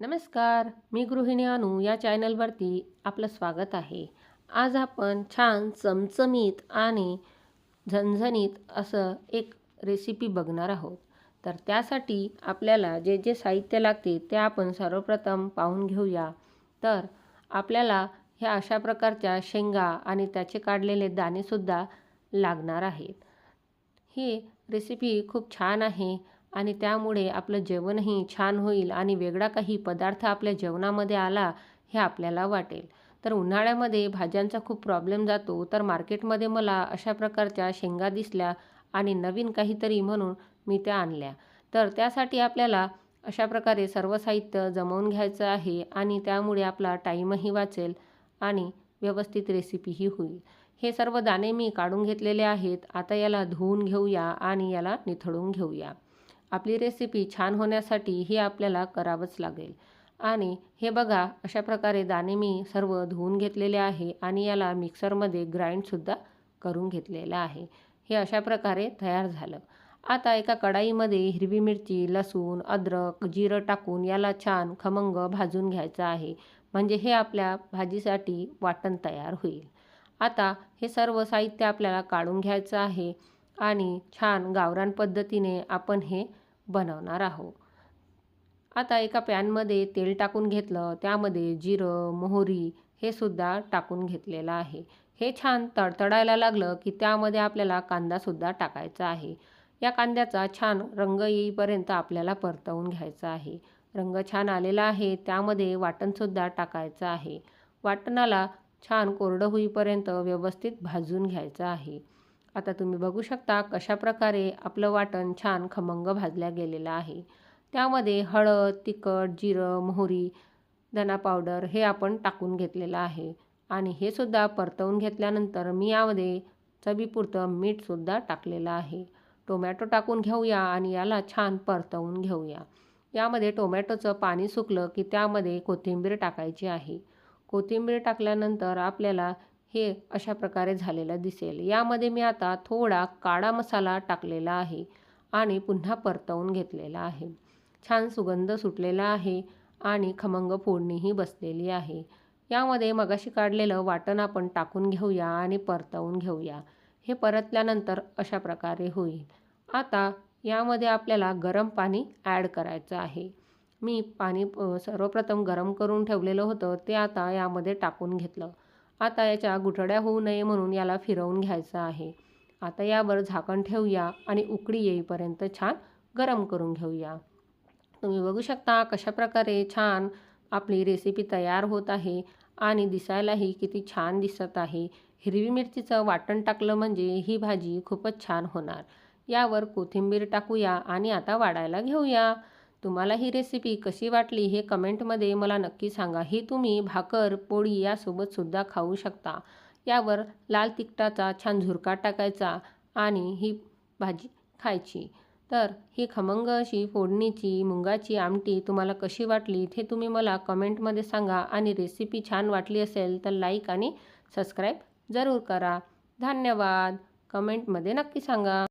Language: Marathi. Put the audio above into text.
नमस्कार मी गृहिणी अनु या चॅनलवरती आपलं स्वागत आहे. आज आपण छान चमचमीत आणि झणझणीत असं एक रेसिपी बघणार आहोत. तर त्यासाठी आपल्याला जे जे साहित्य लागते ते आपण सर्वप्रथम पाहून घेऊया. तर आपल्याला ह्या अशा प्रकारच्या शेंगा आणि त्याचे काढलेले दाणेसुद्धा लागणार आहेत. ही रेसिपी खूप छान आहे. आणि त्यामुळे आपलं जेवणही छान होईल आणि वेगळा काही पदार्थ आपल्या जेवणामध्ये आला हे आपल्याला वाटेल. तर उन्हाळ्यामध्ये भाज्यांचा खूप प्रॉब्लेम जातो. तर मार्केटमध्ये मला अशा प्रकारच्या शेंगा दिसल्या आणि नवीन काहीतरी म्हणून मी त्या आणल्या. तर त्यासाठी आपल्याला अशा प्रकारे सर्व साहित्य जमवून घ्यायचं आहे आणि त्यामुळे आपला टाईमही वाचेल आणि व्यवस्थित रेसिपीही होईल. हे सर्व दाणे मी काढून घेतलेले आहेत. आता याला धुवून घेऊया आणि याला निथळून घेऊया. आपली रेसिपी छान होण्यासाठी हे आपल्याला करावंच लागेल. आणि हे बघा अशा प्रकारे दाणे मी सर्व धुवून घेतलेले आहे आणि याला मिक्सरमध्ये ग्राइंडसुद्धा करून घेतलेलं आहे. हे अशा प्रकारे तयार झालं. आता एका कढाईमध्ये हिरवी मिरची लसूण अद्रक जिरं टाकून याला छान खमंग भाजून घ्यायचं आहे. म्हणजे हे आपल्या भाजीसाठी वाटण तयार होईल. आता हे सर्व साहित्य आपल्याला काढून घ्यायचं आहे आणि छान गावरान पद्धतीने आपण हे बनवणार आहोत आता एका पॅनमध्ये तेल टाकून घेतलं त्यामध्ये जिरं मोहरी हे सुद्धा टाकून घेतलेलं आहे. हे छान तडतडायला लागलं की त्यामध्ये आपल्याला कांदासुद्धा टाकायचा आहे. या कांद्याचा छान रंग येईपर्यंत आपल्याला परतवून घ्यायचा आहे. रंग छान आलेला आहे त्यामध्ये वाटणसुद्धा टाकायचं आहे. वाटणाला छान कोरडं होईपर्यंत व्यवस्थित भाजून घ्यायचं आहे. आता तुम्ही बघू शकता कशा प्रकारे आपलं वाटण छान खमंग भाजल्या गेलेलं आहे. त्यामध्ये हळद तिखट जिरं मोहरी धना पावडर हे आपण टाकून घेतलेलं आहे. आणि हे सुद्धा परतवून घेतल्यानंतर मी यामध्ये चवीपुरतं मीठसुद्धा टाकलेलं आहे. टोमॅटो टाकून घेऊया आणि याला छान परतवून घेऊया. यामध्ये टोमॅटोचं पाणी सुकलं की त्यामध्ये कोथिंबीर टाकायची आहे. कोथिंबीर टाकल्यानंतर आपल्याला हे अशा प्रकारे झालेलं दिसेल. यामध्ये मी आता थोडा काळा मसाला टाकलेला आहे आणि पुन्हा परतवून घेतलेला आहे. छान सुगंध सुटलेला आहे आणि खमंग फोडणीही बसलेली आहे. यामध्ये मगाशी काढलेलं वाटण आपण टाकून घेऊया आणि परतवून घेऊया. हे परतल्यानंतर अशा प्रकारे होईल. आता यामध्ये आपल्याला गरम पाणी ॲड करायचं आहे. मी पाणी सर्वप्रथम गरम करून ठेवलेलं होतं ते आता यामध्ये टाकून घेतलं. आता याच्या गुठड्या होऊ नये म्हणून याला फिरवून घ्यायचं आहे. आता यावर झाकण ठेवूया आणि उकडी येईपर्यंत छान गरम करून घेऊया. तुम्ही बघू शकता कशा प्रकारे छान आपली रेसिपी तयार होत आहे आणि दिसायलाही किती छान दिसत आहे. हिरवी मिरचीचं वाटण टाकलं म्हणजे ही भाजी खूपच छान होणार. यावर कोथिंबीर टाकूया आणि आता वाढायला घेऊया. तुम्हाला ही रेसिपी कशी वाटली हे कमेंटमध्ये मला नक्की सांगा. ही तुम्ही भाकर पोळी यासोबतसुद्धा खाऊ शकता. यावर लाल तिखटाचा छान झुरका टाकायचा आणि ही भाजी खायची. तर ही खमंग अशी फोडणीची मुंगाची आमटी तुम्हाला कशी वाटली ते तुम्ही मला कमेंटमध्ये सांगा आणि रेसिपी छान वाटली असेल तर लाईक आणि सबस्क्राईब जरूर करा. धन्यवाद. कमेंटमध्ये नक्की सांगा.